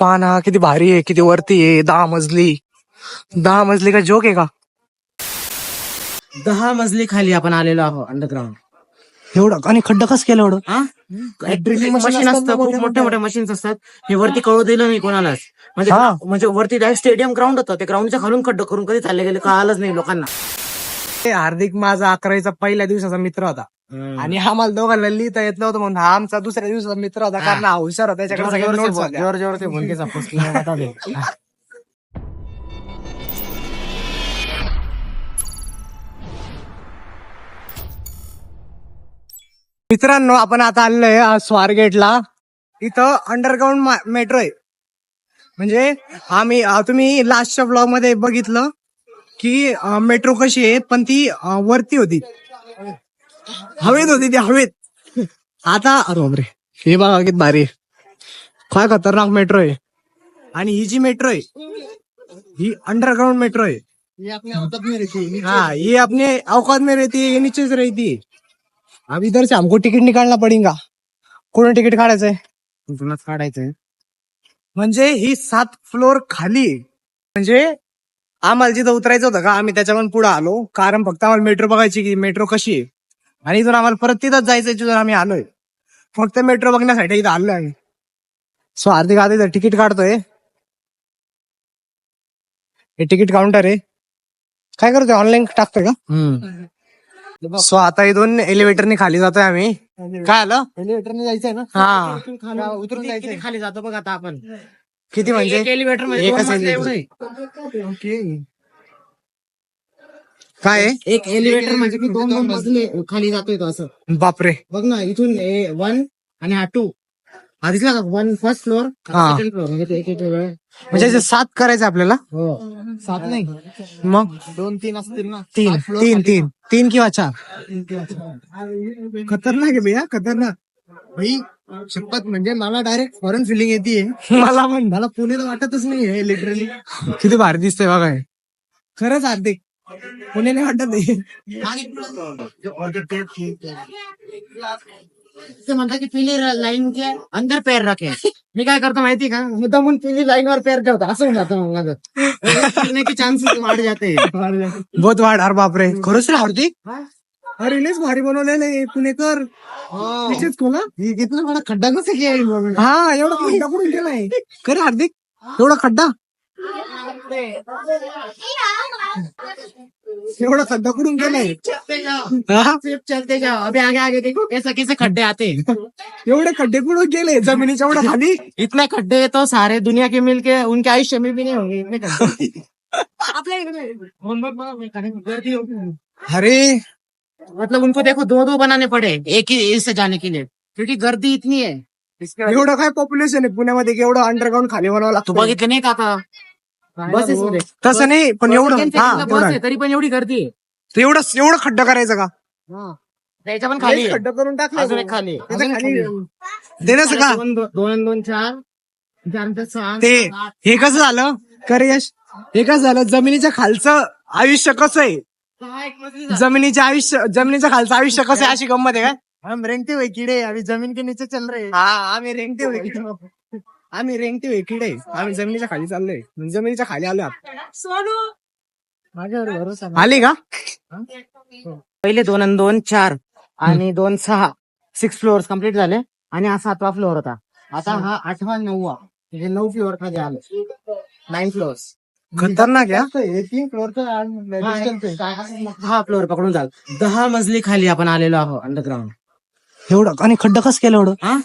पाना किती भारी आहे किती वरती आहे दहा मजली. दहा मजली का जोक आहे का? दहा मजली खाली आपण आलेलो आहोत अंडरग्राऊंड एवढं आणि खड्डा कस केलं एवढं. हा? machine मशीन असतं खूप मोठे मोठे मोठे मशीन्स असतात. हे वरती कळू दिलं नाही कोणालाच. म्हणजे हा. म्हणजे वरती डायरेक्ट स्टेडियम ग्राउंड होतं ते ग्राउंडच्या खालून खड्ड करून कधी चालले गेले कळालंच नाही लोकांना. ते हार्दिक माझा अकरावीचा पहिल्या दिवसाचा मित्र होता. आणि आम्हाला दोघांना लिहिता येत नव्हतं म्हणून हा आमचा दुसऱ्या दिवसाचा मित्र होता. कारण हा. हुशार होता त्याच्याकडे सगळ्या notes होत्या. जोर जोर ते भुलके सापस मित्रांनो आपण आता आलोय अ, स्वारगेटला. इथं अंडरग्राऊंड मेट्रो आहे. म्हणजे आम्ही अ, तुम्ही लास्टच्या ब्लॉगमध्ये बघितलं की मेट्रो कशी आहे पण ती अ, वरती होती. हवेत होती ती हवेत. आता अरे हे बघा किती भारी. काय खतरनाक मेट्रो आहे. आणि ही जी मेट्रो आहे ही अंडरग्राउंड मेट्रो आहे. हाँ ये अपने औकात में रहती है ये नीचे से रहती है अब इधर से हमको टिकट निकालना पडेगा. कोण तिकीट काढायचंय? तुलाच काढायचंय? म्हणजे ही सात फ्लोर खाली. म्हणजे आम्हाला जिथं उतरायचं होतं का आम्ही त्याच्याकडून पुढे आलो. कारण फक्त आम्हाला मेट्रो बघायची की मेट्रो कशी आहे. आणि इथून आम्हाला परत तिथंच जायचं जिथून आम्ही आलोय. फक्त मेट्रो बघण्यासाठी इथं आलोय आम्ही. सो हार्दिक इथं तिकीट काढतोय हे तिकीट काउंटर आहे. काय करतोय ऑनलाईन टाकतोय का? सो आता इथून एलिव्हेटरने खाली जातोय आम्ही. काय आलं? एलिव्हेटरने जायचंय ना? हा. उतरून जायचं खाली जातो बघ आता आपण. किती म्हणजे? एलिव्हेटरमध्ये एकच दोन मजले elevator. एवढं आहे. काय? आहे? एक एलिव्हेटर म्हणजे की दोन दोन मजले खाली जातोय तो असं. बापरे. बघ ना इथून वन आणि हा टू हा दिसला का? वन फर्स्ट फ्लोअर हा. सेकंड फ्लोअर म्हणजे ते एक एक वेळ. म्हणजे याचे सात करायचे आपल्याला? हो. सात नाही. मग? दोन तीन असतील ना. तीन तीन तीन. तीन किंवा चार? खतरनाक आहे भैया खतरनाक. भाई शपथ म्हणजे मला डायरेक्ट फॉरेन फिलिंग येते मला पण. मला पुण्याला वाटतच नाही हे लिटरली किती भारी दिसतंय बघा हे. खरंच हार्दिक. नाही ते म्हणतात की पिली लाईन के अंदर पैर रखे। मी काय करतो माहिती का मुद्दामून पिली लाईन वर पैर ठेवतो असं होऊन जातं मग माझं पिने के चान्सेस वाढ जाते बहुत वाढ अरे बापरे खरंच रे हार्दिक अरे लयच भारी बनवलेलं आहे पुणेकर त्याच्याच कोणा ही। कितना बडा खड्डा कसं किया हा एवढा खड्डा कुठून केलाय खरं हार्दिक एवढा खड्डा। एवढा खड्डा कुठून केलाय हा? सिर्फ चलते जाओ अभी आगे आगे देखो कैसे कैसे खड्डे आते हैं. एवढे खड्डे कुठून केले जमिनीच्या एवढ्या खाली? इतने खड्डे तो सारे दुनिया के मिलके उनके आयुष्य में भी नहीं होंगे इतने खड्डे. आपल्या इकडे गर्दी होगी. अरे! मतलब उनको देखो दो दो बनाने पड़े एक ही इससे जाने के लिए। क्योंकि गर्दी इतनी है इसके वजह- एवढं काय पॉप्युलेशन आहे? पुण्यामध्ये की एवढं अंडरग्राऊंड खाली बनवावं तू लागतं बघितलं नाही का आता बसेस मध्ये तसं नाही पण एवढं त्यांच्या हा इथलं बस तेवढं आहे तरी पण एवढी गर्दी आहे. तर एवढं एवढं खड्डा करायचं का? त्याच्या पण खाली आहे. खड्डा करून टाकलं अजून एक खाली आहे. त्याच्या अजून एक खाली खाली आहे. देण्याचं का? दोन दोन- दोन दोन चार. चार ते सहा ते आठ. हे कसं झालं? करे यश. हे कसं झालं? जमिनीच्या खालचं आयुष्य कसं आहे? सहा एक मजली झाली. जमिनीच्या आयुष्य जमिनीच्या खालचं आयुष्य कसं आहे? अशी गंमत आहे काय? हम रेंगते हुए कीड़े. अभी जमीन के नीचे चल रहे. हैं हा आम्ही रेंगते होय किडे. आम्ही रेंगते होय किडे आम्ही जमिनीच्या खाली चाललोय. जमिनीच्या खाली आलो माझ्यावर भरोसा. आली का? पहिले दोन आणि दोन चार आणि दोन सहा. सिक्स फ्लोअर कंप्लीट झाले आणि हा सातवा फ्लोअर होता. आता हा आठवा नववा. म्हणजे नऊ फ्लोअर खाली आलं. नाईन फ्लोअर्स खतरनाक आहे हा. तीन फ्लोअर हा फ्लोअर पकडून जाल दहा मजली खाली आपण आलेलो आहोत अंडरग्राऊंड एवढं आणि खड्डा कसं केलं एवढं? हा?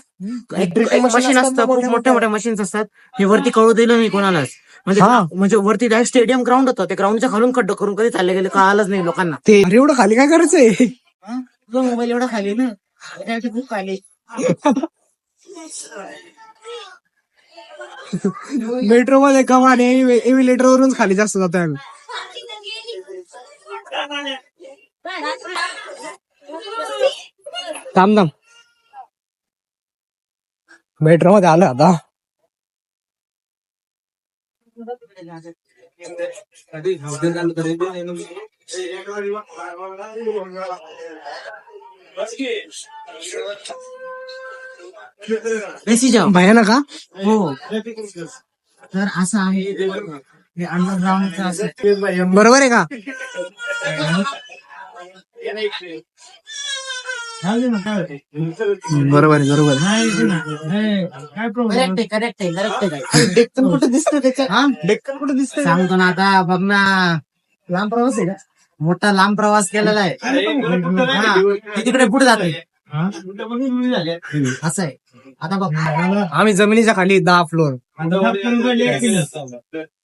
मशीन असतं खूप मोठे मोठे मशीन्स असतात. हे वरती कळू दिलं नाही कोणालाच. म्हणजे हा. म्हणजे वरती डायरेक्ट स्टेडियम ग्राउंड होतं. ते ग्राउंडच्या खालून खड्ड करून कधी चालले गेले कळालंच नाही लोकांना. ते अरे एवढं खाली काय करायचंय मोबाईल एवढा खाली ना? खूप खाली मेट्रो मध्ये कमान एव्हिलेटर वरून खाली जास्त जातोय आम्ही. थांब थांब. मेट्रो मध्ये आलो आता एसी जाऊ भयानक का हो। तर असं आहे हे। अंडरग्राऊंडचं असं बरोबर आहे का बरोबर आहे बरोबर आहे. करेक्ट आहे करेक्ट आहे करेक्ट आहे डेक्कन कुठं दिसतं त्याच्यात? हा? डेक्कन कुठे दिसतंय? सांगतो ना आता बघ ना लांब प्रवास आहे का? मोठा लांब प्रवास केलेला आहे. हा, ते तिकडे पुढे जाते. असं आहे. आता बघ. आम्ही जमिनीच्या खाली दहा फ्लोर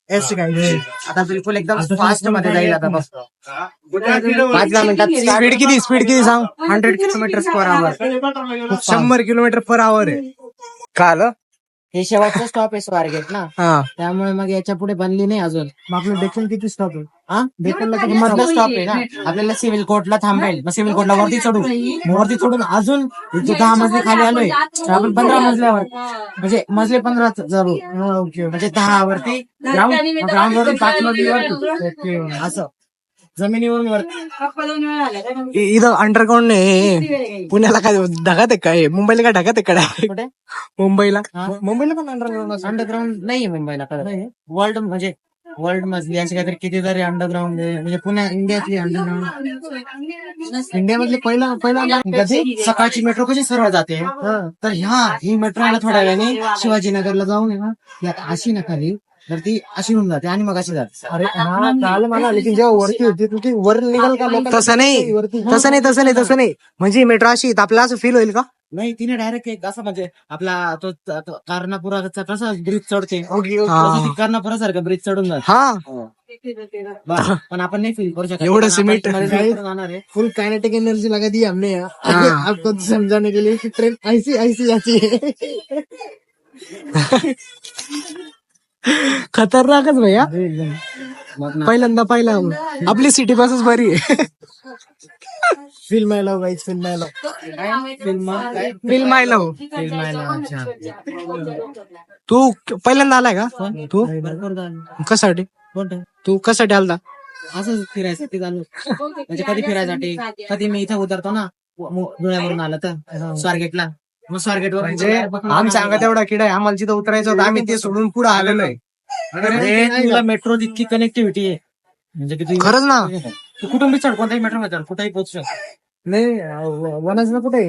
आता बिलकुल एकदम फास्टमध्ये जाईल आता बघ पाच दहा मिनिटात स्पीड किती स्पीड किती सांग? हंड्रेड किलोमीटर पर आवर शंभर किलोमीटर पर आवर आहे. का आलं हे शेवटचं स्टॉप आहे स्वारगेट ना? हा. त्यामुळे मग याच्यापुढे बनली नाही अजून. मग आपलं डेक्कन किती स्टॉप आहे? हा? डेक्कनला किती मधला स्टॉप आहे ना? आपल्याला सिव्हिल कोर्टला थांबेल. मग सिव्हिल कोर्टला वरती चढू मग वरती चढून अजून इथे दहा मजले खाली आलोय. तर आपण पंधरा मजल्यावर. म्हणजे मजले पंधरा जरू ओके म्हणजे दहा वरती ग्राउंड ग्राउंड वरून पाच मजली वरती. असं. जमिनीवरून इथं अंडरग्राऊंड नाही पुण्याला काय ढगात आहे काय मुंबईला काय ढगात आहे काय कुठे? मुंबईला. हा? मुंबईला पण अंडरग्राऊंड अंडरग्राऊंड नाही मुंबईला वर्ल्ड म्हणजे वर्ल्ड मधली अशी काहीतरी कितीतरी अंडरग्राऊंड म्हणजे पुण्या इंडियातली अंडरग्राऊंड इंडियामधले पहिला पहिला कधी सकाळची मेट्रो कशी सरळ जाते? तर ह्या ही मेट्रो आहे ना थोड्या वेळाने शिवाजीनगरला जाऊन आहे ना अशी ना खाली तर ती अशी होऊन जाते आणि मग अशी जाते. अरे हा चाल मला लेकिन जेव्हा वरती होती तू ती वर निघाल का तसं नाही तसं नाही तसं नाही तसं नाही. म्हणजे मेट्रो अशी आपल्याला असं फील होईल का? नाही तिने डायरेक्ट एक असं म्हणजे आपला तो तो कर्णापुराचा कसा ब्रिज चढते. ओके तसं ती कर्णापुरासारखं ब्रिज चढून जाते. हा. बस. पण आपण नाही फील करू शकत. एवढं आपण सिमेंट. जाणार आहे. फुल काइनेटिक एनर्जी लगा दी हमने यहाँ हाँ। आपको समझाने के लिए कि ट्रेन ऐसी ऐसी जाती है खतरनाकच भैया. पहिल्यांदा पाहिला. आपली सिटी बसच बरी आहे. Film I love guys film I love film I love film I love तू पहिल्यांदा आलाय का? तू. कशासाठी? तू कशासाठी आलता? असं फिरायसाठी चालू. म्हणजे कधी फिरायसाठी? कधी मी इथं उतरतो ना धुळ्यावरून आलं तर स्वारगेटला. म्हणजे आमचा अंगात एवढा किडा आहे. आम्हाला जिथं उतरायचं होतं आम्ही ते सोडून पुढे आलेलो आहे तुला मेट्रो इतकी कनेक्टिव्हिटी आहे. म्हणजे की तू खरंच ना. तू कुठून चढ कोणताही मेट्रो मध्ये चढ, कुठेही पोहोचू शकतो नाही. वनाजला कुठे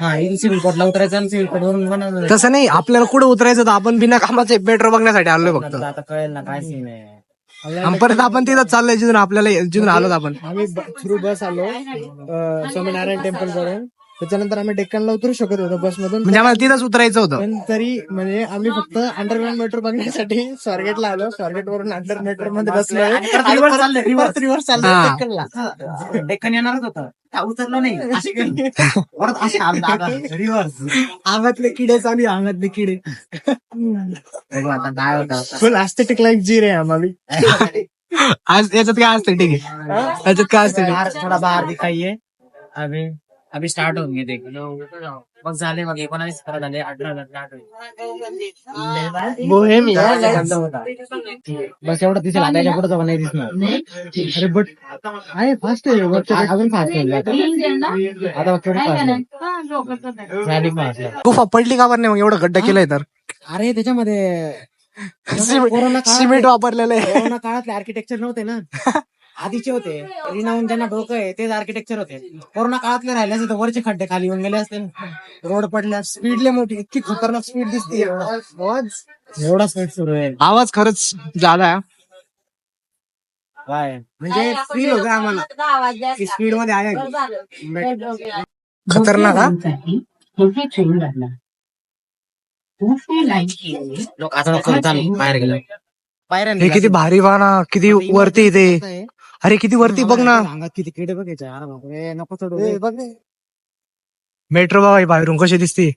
हा इथे सिव्हिल कोर्टला उतरायचं आणि सिव्हिल कोर्ट वरून बनवलं तसं नाही आपल्याला कुठे उतरायचं होतं? आपण बिना कामाचे मेट्रो बघण्यासाठी आलोय फक्त. आता कळेल ना काय सीन आहे. आणि परत आपण तिथं चाललोय जिथून आपल्याला जिथून आलो आपण. आम्ही थ्रू बस आलो अ, स्वामीनारायण टेम्पल पर्यंत त्याच्यानंतर आम्ही डेक्कनला उतरू शकत होतो बस मधून म्हणजे आम्हाला तिथंच उतरायचं होतं. पण तरी म्हणजे आम्ही फक्त अंडरग्राऊंड मेट्रो बघण्यासाठी स्वारगेटला आलो. स्वारगेट वरून अंडर मेट्रो मध्ये बसलोय. आणि परत reverse चाललोय, reverse. रिव्हर्स हा. चाललोय डेक्कनला. डेक्कन येणारच होतं. त्या उतरलं नाही. अशी गेली. परत अशी रिव्हर्स अंगातले किडे चालू आहे, अंगातले किडे. आता काय होतं? फुल आस्थेटिक लाईफ जी रे आम्हाला. आज याच्यात काय असतं ठीक आहे? याच्यात काय असतं थोडा बाहेर दिखाइए अभी. अभी स्टार्ट होंगे देख मग झाले मग एकोणावीस खरं झाले अठरा स्टार्ट होईल बोहेमिया बस एवढं दिसेल आता याच्यापुढे नाही दिसणार. अरे बट आहे फास्ट आहे अजून फास्ट होईल आता फास्ट झाली? गुफा पडली का बरं नाही मग? एवढं गड्डा केलाय तर. अरे त्याच्यामध्ये कोरोना काळात सिमेंट वापरलेलं आहे. कोरोना काळातले आर्किटेक्चर नव्हते ना? आधीचे होते. रिनाऊन ज्यांना डोकं आहे. तेच आर्किटेक्चर होते. कोरोना काळातले राहिले असते तर वरचे खड्डे खाली येऊन गेले असते. रोड पडल्या. स्पीडले मोठी. इतकी खतरनाक स्पीड दिसते. एवढा स्पीड सुरू आहे. आवाज खरंच झाला काय? म्हणजे फील होतं आम्हाला. स्पीडमध्ये आहे. खतरनाक हा? लोक आता नको बाहेर गेलो. हे किती भारी वाना किती वरती ते अरे किती वरती बघ ना. अंगात किती किडे बघायचे अरे बापरे नको चढू रे. मेट्रो बाबा बाहेरून कशी दिसते.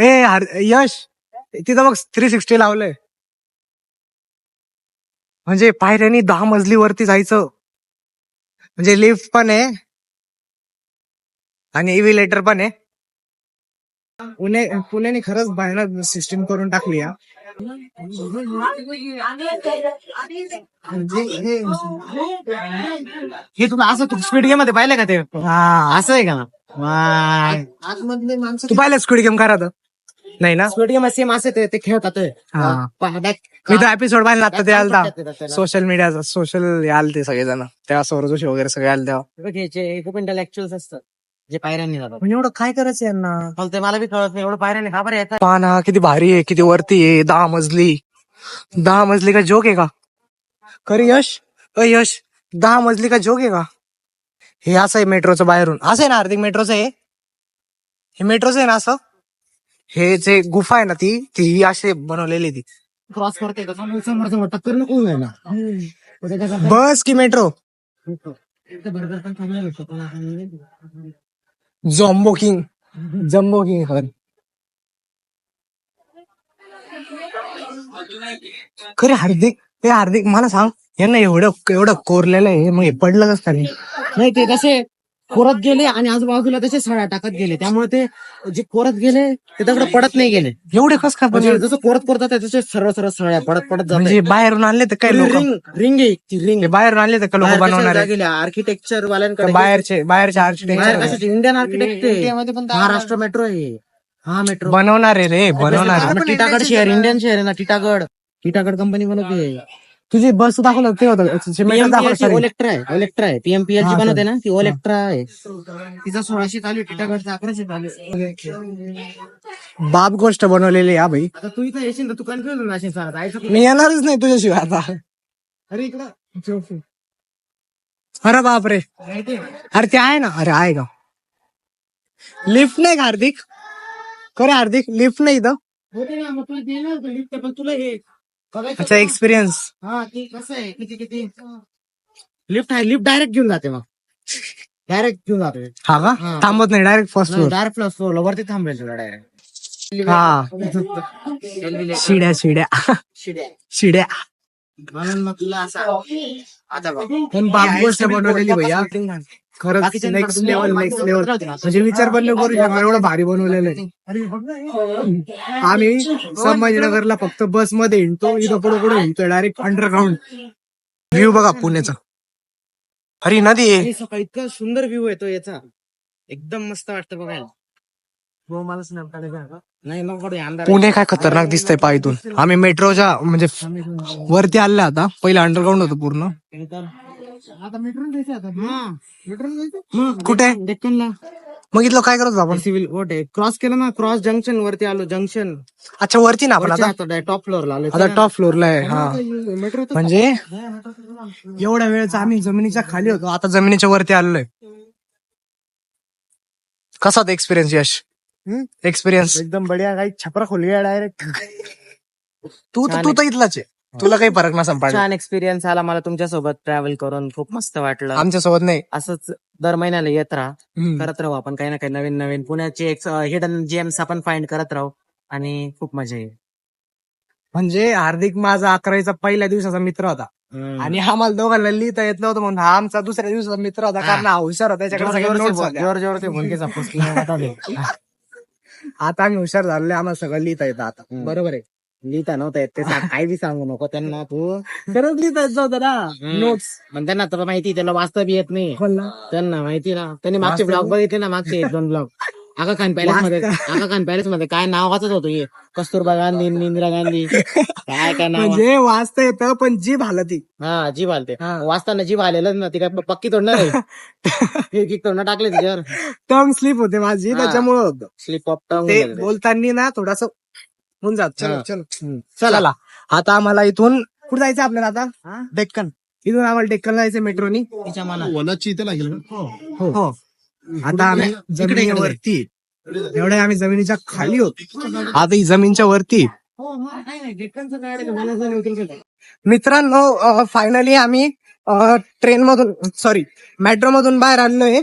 ए हर- यश तिथं मग थ्री सिक्स्टी लावलंय. म्हणजे पायऱ्यानी दहा मजली वरती जायचं. म्हणजे लिफ्ट पण आहे. आणि इव्हिलेटर पण आहे. पुणे पुण्याने खरंच भयानक सिस्टीम करून टाकली हा. हे तुला असं तू स्पीड गेममध्ये पाहिलं का ते? हा असं आहे का? आतमधले माणसं तू पाहिलं स्क्विड गेम करा नाही ना? स्क्विड गेम सेम असे ते ते खेळतात हा. मी तर एपिसोड पाहिला आता ते आलता? सोशल मीडियाचा सोशल आलते सगळेजण. तेव्हा सौर जोशी वगैरे सगळे आले तेव्हा. खूप इंटल ऍक्च्युअल्स असतात. जे पायऱ्यांनी जातात. म्हणजे एवढं काय करायचं यांना? मला ते मला बी कळत नाही. एवढं पायऱ्याने का बरं येतात? पाना किती भारी आहे किती वरती आहे दहा मजली. दहा मजली का जोक आहे का? खरी यश. अ यश. दहा मजली का जोक आहे का? हे असं आहे मेट्रोचं बाहेरून. असं आहे ना हार्दिक मेट्रोचं आहे हे मेट्रोचं आहे ना असं? हे जे गुफा आहे ना ती ती अशी बनवलेली ती. क्रॉस करते का? समोर समोर समोर. टक्कर नको बस की metro. Jumbo king. Jumbo king खरं खरे हार्दिक हे हार्दिक मला सांग यांना एवढं एवढं कोरलेलं आहे मग हे पडलं कसं काय नाही ते कसे कोरत गेले आणि आजूबाजूला तसे सळ्या टाकत गेले. त्यामुळे ते जे कोरत गेले ते दगड पडत नाही गेले. एवढे कस काय म्हणजे पडले जसं कोरत कोरत तसे सर्व सर्व सळ्या पडत पडत जाते म्हणजे बाहेरून आणले तर काय लोक? रिंग रिंग आहे ती रिंग. बाहेरून आणले तर का लोक बनवणार आहे? आर्किटेक्चर का वाल्यांकडे बाहेरचे बाहेरचे बाहेर architecture Indian architect Maharashtra metro आहे. हा मेट्रो बनवणार आहे रे बनवणार आहे. टिटागड शहर इंडियन शहर. आहे ना टिटागड टिटागड कंपनी बनवते तुझी बस दाखवलं ते होतं. ओलेक्ट्रा आहे ओलेक्ट्रा आहे. पीएमपीएल जी बनवते ना ती ओलेक्ट्रा आहे. तिचा सोळाशे चालू टिटागडचा अकराशे चालू. बाप गोष्ट बनवलेली आहे हा भाई आता तू इथं येशील तर तू कन्फ्युज होऊन जाशील सांगत मी येणारच नाही तुझ्याशिवाय आता. अरे इकडं. अरे बापरे. अरे ते आहे ना अरे आहे का लिफ्ट नाही का हार्दिक? खरे हार्दिक लिफ्ट नाही इथं. होते ना मग तुला देणार lift, पण तुला हे बघायचं अच्छा एक्सपिरियन्स हा ती कसं आहे किती किती? लिफ्ट आहे लिफ्ट डायरेक्ट घेऊन जाते मग. डायरेक्ट घेऊन जाते. हा का? हा. थांबत नाही direct first floor direct plus floor वरती थांबेल तुला डायरेक्ट हा. शिड्या शिड्या. शिड्या. मग तुला असा आता बघ. पण बाप गोष्ट बनवलेली भैया. खरंच नेक्स्ट लेवल नेक्स्ट लेवल. म्हणजे विचार पण नाही करू शकणार एवढं भारी बनवलेलं आहे. आम्ही संभाजीनगरला फक्त बसमध्ये हिंडतो इथं पुढे पुढे हिंडतोय डायरेक्ट अंडरग्राऊंड व्ह्यू बघा पुण्याचा. हरी नदी सकाळी इतका सुंदर व्ह्यू येतो याचा. एकदम मस्त वाटतं बघायला. नाही नको काढू, अंधार आहे. पुणे काय खतरनाक दिसतंय पायथून आम्ही मेट्रोच्या म्हणजे वरती आले आता. पहिलं अंडरग्राऊंड होतं पूर्ण. आता मेट्रो जायचं आता. मेट्रो जायचं? मग? कुठे? मग इथलं काय करत आपण? सिव्हिल आहे? क्रॉस केलं ना क्रॉस जंक्शन वरती आलो जंक्शन अच्छा वरती ना आपण आता? टॉप फ्लोअरला आलो आता टॉप फ्लोअरला आहे हा. मेट्रो म्हणजे? एवढ्या वेळेचा आम्ही जमिनीच्या खाली होतो. आता जमिनीच्या वरती आलोय कसा एक्सपिरियन्स यश? एक्सपिरियन्स एकदम बढिया काही छपरा खोली डायरेक्ट तू तू तर इथलाच आहे. तुला काही फरक नसा पडला छान एक्सपिरियन्स आला मला तुमच्यासोबत ट्रॅव्हल करून. खूप मस्त वाटलं. आमच्यासोबत नाही. असंच दर महिन्याला येत राहा. हम्म. करत राहू आपण काही ना काही नवीन नवीन. पुण्याचे हिडन जेम्स आपण फाइंड करत राहू. आणि खूप मजा येईल. म्हणजे हार्दिक माझा अकरावीचा पहिल्या दिवसाचा मित्र होता. आणि आम्हाला दोघांना लिहिता येत नव्हतं म्हणून हा आमचा दुसऱ्या दिवसाचा मित्र होता. कारण हा हुशार होता. त्याच्याकडे होत्या. जोर जोर ते भुलकेचा पुस्तक आता आम्ही हुशार झाले आम्हाला सगळं लिहिता येतं आता. हम्म. बरोबर आहे. लिहिता नव्हतं येत. ते सांग- काही बी सांगू नको त्यांना तू. खरंच लिहिता येत नव्हतं ना. हम्म. नोट्स पण त्यांना तर माहिती त्याला वाचता बी येत नाही. त्यांना माहिती ना. त्यांनी मागचे वाचता ब्लॉग बघितले ना मागचे एक दोन ब्लॉग आगा खान पॅलेस मध्ये आगा खान पॅलेस मध्ये काय नाव वाचत होतो हे? कस्तुरबा गांधी इंदिरा गांधी. काय काय नाव? म्हणजे वाचता येतं पण जीभ हालती. हा जीव आलते हा. वाचताना जीव आलेलं ना ती काय पक्की तोडणार आहे? किक तोडणं टाकले तिच्यावर? टंग स्लिप होते माझी हा. त्याच्यामुळे होतं. स्लिप ऑफ टंग ते बोलताना ना थोडस होऊन जात. चलो हा. चलो चला. चला. आता आम्हाला इथून कुठे जायचं आपल्याला आता? डेक्कन. इथून आम्हाला डेक्कन जायचं मेट्रोनी वनाची इथे लागेल हो. आता आम्ही जमिनीवरती एवढ्या आम्ही जमिनीच्या खाली होतो. आता ही जमीनच्या वरती. हो. मित्रांनो फायनली आम्ही ट्रेन मधून सॉरी मेट्रो मधून बाहेर आलेलोय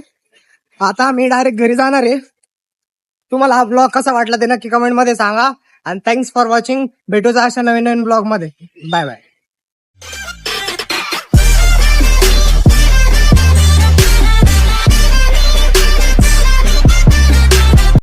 आता आम्ही डायरेक्ट घरी जाणार आहे. तुम्हाला हा ब्लॉग कसा वाटला ते नक्की कमेंटमध्ये सांगा. आणि थँक्स फॉर वॉचिंग भेटूचा अशा नवीन नवीन ब्लॉगमध्ये. Bye bye